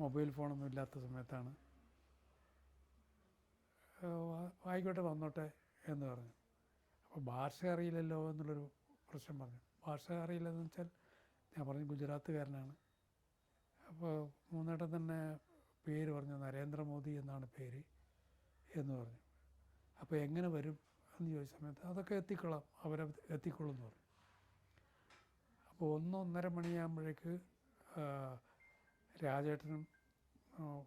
Mobile ഫോണൊന്നും ഇല്ലാത്ത സമയത്താണ്. ആയിക്കോട്ടെ വന്നോട്ടെ എന്ന് പറഞ്ഞു. അപ്പോൾ ഭാഷ അറിയില്ലല്ലോ എന്നുള്ളൊരു പ്രശ്നം പറഞ്ഞു. ഭാഷ അറിയില്ലെന്ന് വെച്ചാൽ ഞാൻ പറഞ്ഞു ഗുജറാത്തുകാരനാണ്. അപ്പോൾ മൂന്നേട്ടൻ തന്നെ പേര് പറഞ്ഞു നരേന്ദ്രമോദി എന്നാണ് പേര് എന്ന് പറഞ്ഞു. അപ്പോൾ എങ്ങനെ വരും എന്ന് ചോദിച്ച സമയത്ത് അതൊക്കെ എത്തിക്കൊള്ളാം അവരെ എത്തിക്കൊള്ളും എന്ന് പറഞ്ഞു. അപ്പോൾ ഒന്നൊന്നര മണിയാകുമ്പോഴേക്ക് രാജേട്ടനും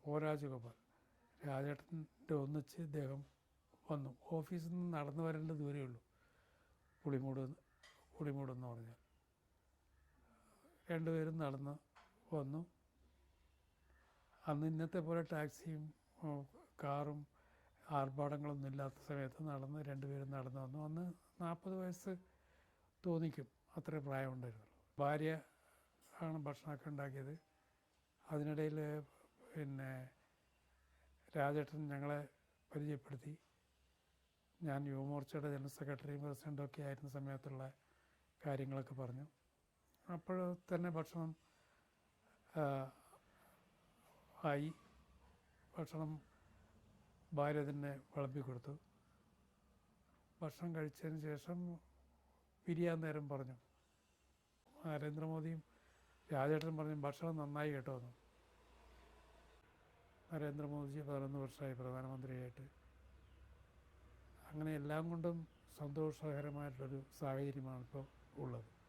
ഒ രാജഗോപാൽ രാജേട്ടന്റെ ഒന്നിച്ച് ഇദ്ദേഹം വന്നു. ഓഫീസിൽ നിന്ന് നടന്നു വരേണ്ട ദൂരമേ ഉള്ളൂ. പുളിമൂട് പുളിമൂടെന്ന് പറഞ്ഞാൽ. രണ്ടുപേരും നടന്ന് വന്നു. അന്ന് ഇന്നത്തെ പോലെ ടാക്സിയും കാറും ആർഭാടങ്ങളൊന്നും ഇല്ലാത്ത സമയത്ത് നടന്ന് രണ്ടുപേരും നടന്നു വന്നു. അന്ന് നാൽപ്പത് വയസ്സ് തോന്നിക്കും. അത്ര പ്രായമുണ്ടായിരുന്നുള്ളൂ. ഭാര്യ ആണ് ഭക്ഷണമൊക്കെ ഉണ്ടാക്കിയത്. അതിനിടയിൽ പിന്നെ രാജേട്ടൻ ഞങ്ങളെ പരിചയപ്പെടുത്തി. ഞാൻ യുവമോർച്ചയുടെ ജനറൽ സെക്രട്ടറിയും പ്രസിഡന്റും ഒക്കെ ആയിരുന്ന സമയത്തുള്ള കാര്യങ്ങളൊക്കെ പറഞ്ഞു. അപ്പോൾ തന്നെ ഭക്ഷണം ആയി. ഭക്ഷണം ഭാര്യ തന്നെ വിളമ്പി കൊടുത്തു. ഭക്ഷണം കഴിച്ചതിന് ശേഷം പിരിയാൻ നേരം പറഞ്ഞു. നരേന്ദ്രമോദിയും രാജേട്ടനും പറഞ്ഞു ഭക്ഷണം നന്നായി കേട്ടോ എന്ന്. നരേന്ദ്രമോദിജി പതിനൊന്ന് വർഷമായി പ്രധാനമന്ത്രിയായിട്ട്. അങ്ങനെ എല്ലാം കൊണ്ടും സന്തോഷകരമായിട്ടുള്ളൊരു സാഹചര്യമാണ് ഇപ്പോൾ ഉള്ളത്.